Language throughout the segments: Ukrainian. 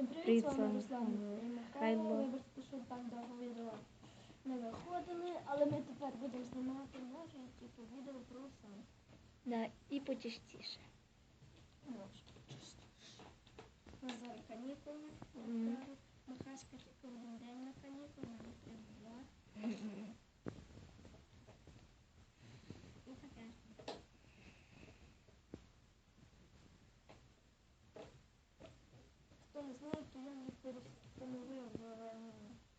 Всім привіт, з вами Руслан і Михайло. Михайло. Вибачте, що так довго відео не виходили, але ми тепер будемо знімати наше типу, відео про сам. Да, і почастіше. Нас зараз канікули. Мгм. Зараз Михаська тільки один день на канікули, нам треба два. І таке. Хто не знає, то я її перестановив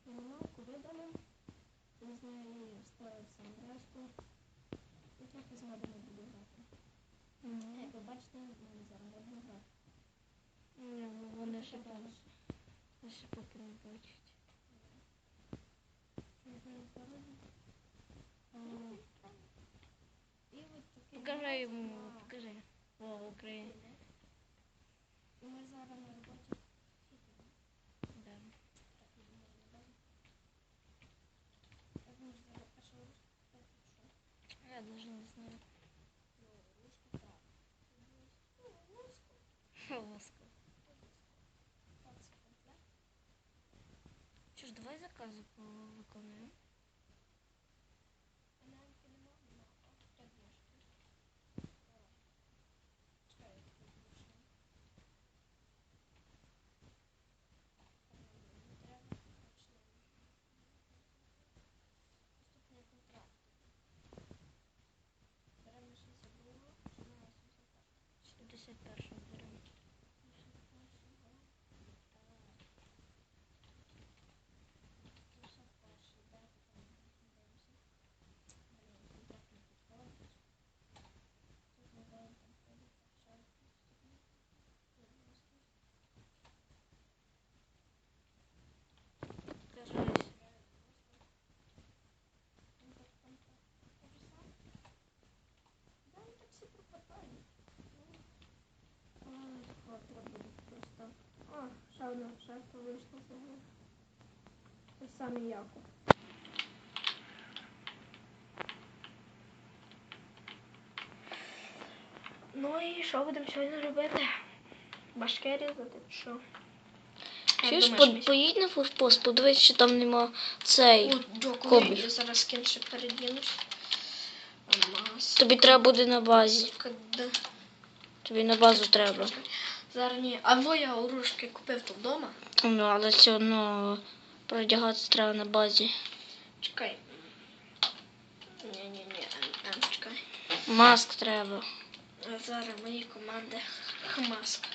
в мінімалку видалив. Я з неї вставив сам решту. І трохи з модами буду грати. Як ви бачите, в мене зараз модна гра. Ні, ну вони ще далі. ще поки не бачать. Не знаю, І от таке Покажи йому, покажи. О, Україна. І ми зараз на роботі. Да. Так, ми ж зараз перша ручка. Так, що? Я даже не знаю. Ну, ручка так. Ну, ручка. Ласка. Що ж, давай закази виконуємо. Гляньте, нема, нема. О, так вішки. Чекай, я тут вийшла. Не треба, почнемо. Наступний контракт. Беремо 62, починаємо 81. 61 беремо. Кажись. О, шерка вийшла з нього. Той самий Якуб. Ну і що будемо сьогодні робити? Башки різати? чи Що? Чуєш, по- поїдь на форпост, подивись, чи там нема цей. О, дякую. Кобів. Я зараз скін ще передінусь. Тобі треба буде на базі. КД. Тобі на базу треба. Зараз ні. А во я оружки купив тут вдома. Ну, але все одно продягатися треба на базі. Чекай. Ні-ні-ні, чекай. Маск треба. А зараз мої команди Хмаск.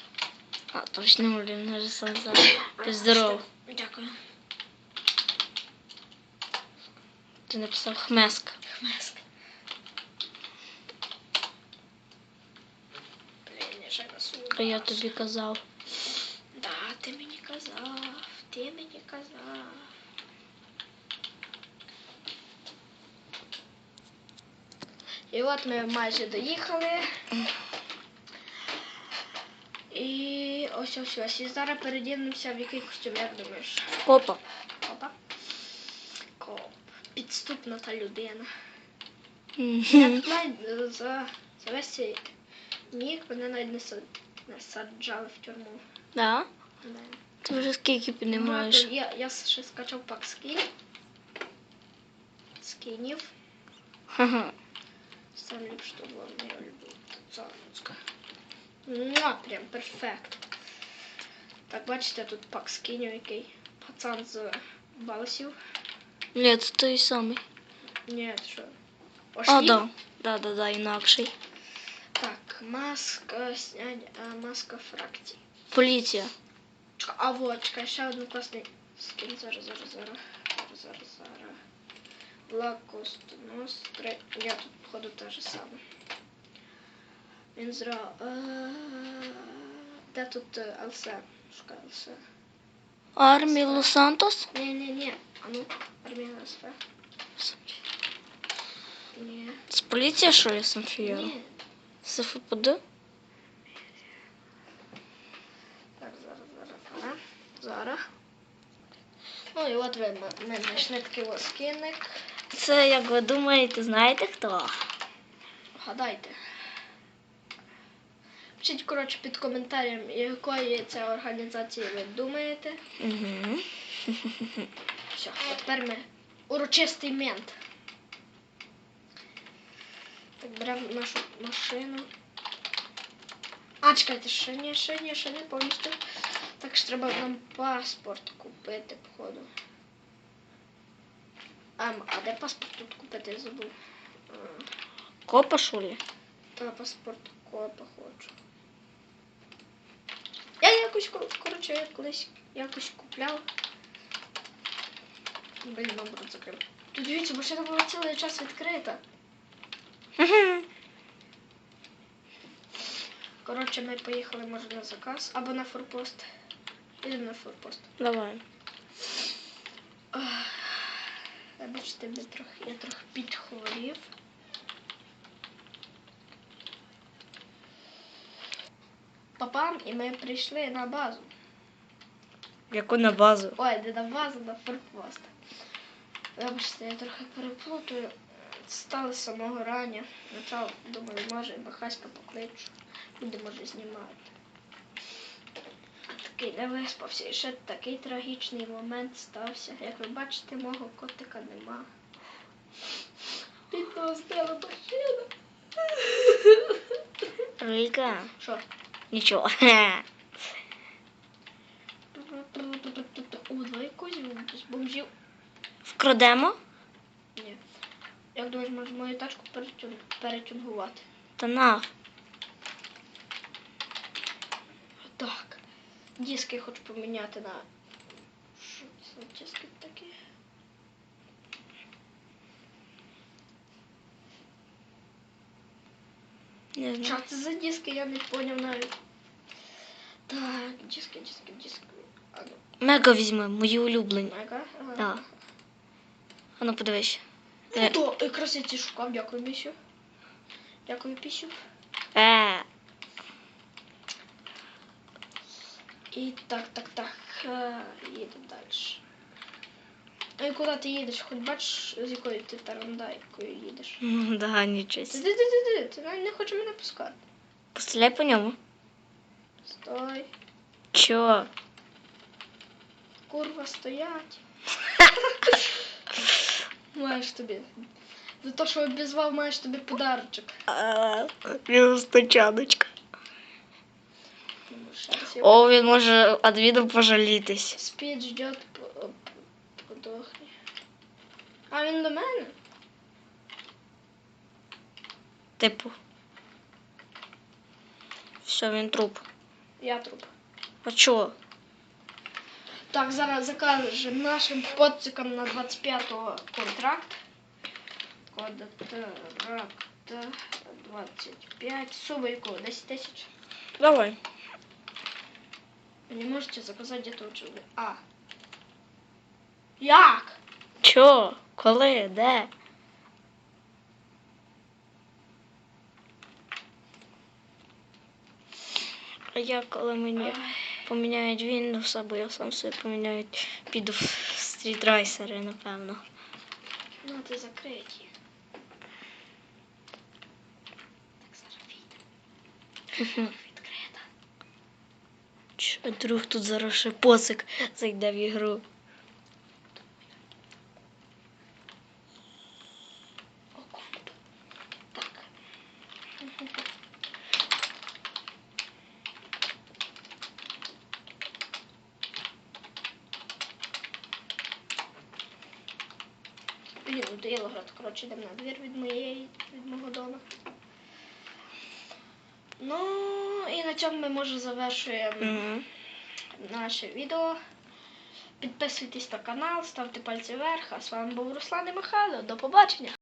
А, точно, блін, вже сам зараз. Ти здоров. Дякую. Ти написав хмеск. Хмаск. Блін, я ще я тобі казав. Да, ти мені казав, ти мені казав. І от ми майже доїхали. І ось ось ось. І зараз передінемося в який костюм, як думаєш? Копа. Опа. Коп. Підступна та людина. Як навіть за, за весь цей міг мене навіть не, сад, не саджали в тюрму. Да? Да. Ти вже скільки піднімаєш? Багато- Я, я ще скачав пак скінів. Скінів. Ха-ха. Сам ліпше то було моя любов. Царська. Муа, прям перфект. Так, бачите, тут пак скінів, який пацан з баласів. Ні, це той самий. Ні, що? А, да. Да, да, да, інакший. Так, маска, снять, а, маска фракцій. Поліція. Чекай, А вот, чекай, ще один класний скін. Зараз, зараз, зараз. Зараз, зараз, зараз. Блакост Ностри. Я тут, походу, те ж саме. Він зра... Е, Де тут е, ЛС? Шукай ЛС. Армія Лос-Сантос? Ні-ні-ні. А ну, армія ЛС. Ні. Це поліція, що ли, Самфієро? Ні. Це ФПД? Так, зараз, зараз, зараз. Зараз. Ну і от ви ми, ми знайшли такий ось скінник. Це, як ви думаєте, знаєте хто? Гадайте. Пишіть, коротше, під коментарем, якої це організації ви думаєте. Угу. Все, тепер ми урочистий мент. Так, беремо нашу машину. А, чекайте, ще ні, ще ні, ще не повністю. Так що треба нам паспорт купити, походу. Ем, а де паспорт тут купити, я забув. А, Копа, шулі? Та паспорт копа хочу. Я якось, кор- коротше, я колись якось купляв. Блін, наоборот закрив. Тут дивіться, машина була цілий час відкрита. Коротше, ми поїхали, може, на заказ або на форпост. Їдемо на форпост. Давай. Вибачте, я трохи, підхворів. Папам, і ми прийшли на базу. Яку на базу? Ой, не на базу, на форпост. Вибачте, я трохи переплутаю. Стали з самого рання. Почав, думаю, може, Бахаська покличу. Люди може знімати. Такий не виспався. І ще такий трагічний момент стався. Як ви бачите, мого котика нема. Від того збила машина. Рилька. Що? Нічого. О, два якусь бомжів. Вкрадемо? Як думаєш, може мою тачку перетюнгувати? Та на. Так. Диски хочу поміняти на. Що це диски такі? Не Що це за диски? Я не поняв навіть. Так, диски, диски, диски. Ну, Мега візьми, мої улюблені. мега. Ага. Да. А ну подивись. Ну, Е. то якраз я ці шукав, дякую, Місю. Дякую, Пісю. Е. І так, так, так. е, Їдемо далі. А і куди ти їдеш? Хоч бачиш, з якою ти тарандайкою їдеш. Ну, Да, нічого. Ти, ти, ти, ти, ти, ти не хочеш мене пускати. Постріляй по ньому. Стой. Чо? Курва, стоять. Маєш тобі. За те, що обізвав, маєш тобі подарочок. Мінус тачаночка. Ну, ще О, він може адвіду пожалітись. Спід ждет по- по- подохне. А він до мене? Типу. Все, він труп. Я труп. А чо? Так, зараз закажемо нашим подцикам на 25-го контракт. Контракт 25. Сумма 10 тисяч. Давай. Вы не можете заказать где-то лучше. А. Як? Чо? Коли? Де? А я коли мені Ай, поміняють Windows, або я сам собі поміняю, піду в стрітрайсери, напевно. Ну, ти закриті. Так, зараз вийде. Відкрита. Чи вдруг тут зараз ще посик зайде в ігру. Блін, надоело грати. Коротше, йдемо на двір від моєї, від мого дому. Ну, і на цьому ми може завершуємо наше відео. Підписуйтесь на канал, ставте пальці вверх. А з вами був Руслан і Михайло. До побачення!